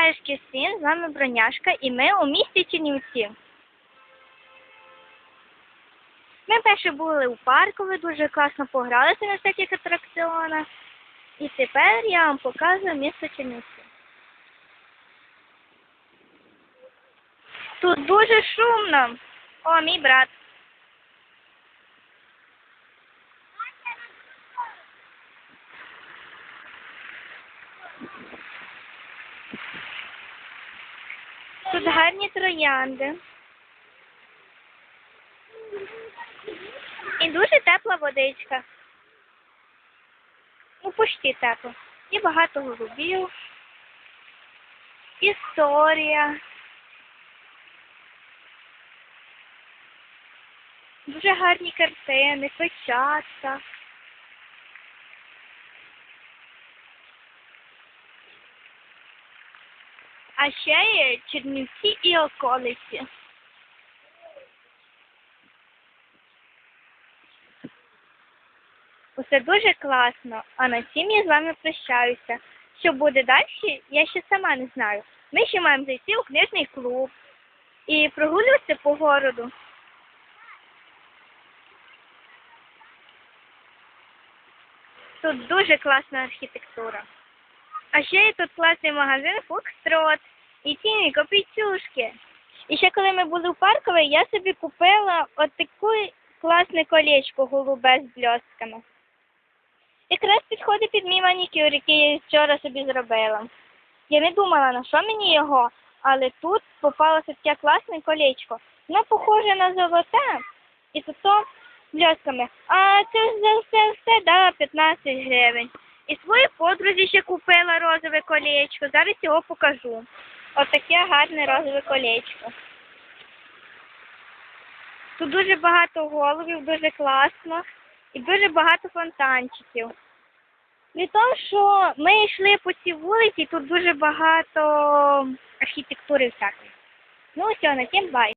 Гаєшки син, з вами Броняшка, і ми у місті Чернівці. Ми перше були у паркові, дуже класно погралися на всяких атракціонах. І тепер я вам показую місто Чернівці. Тут дуже шумно. О, мій брат. Тут гарні троянди. І дуже тепла водичка. Ну, почти тепло. І багато голубів. Історія. Дуже гарні картини, печатка. А ще є Чернівці і околиці. Усе дуже класно, а на цім я з вами прощаюся. Що буде далі, я ще сама не знаю. Ми ще маємо зайти у книжний клуб і прогулюватися по городу. Тут дуже класна архітектура. А ще є тут класний магазин Фокстрот і ціни копійчушки. І ще коли ми були в парковій, я собі купила от таке класне колечко голубе з бльостками. Якраз підходить під мій манікюр, який я вчора собі зробила. Я не думала, на що мені його, але тут попалося таке класне колечко. Воно похоже на золоте, і тут то. А це за все все дала 15 гривень. Своїй подрузі ще купила розове колечко. Зараз його покажу. От гарне розове колечко. Тут дуже багато голубів, дуже класно і дуже багато фонтанчиків. Від того, що ми йшли по цій вулиці, тут дуже багато архітектури всякої. Ну, все, на тім бай.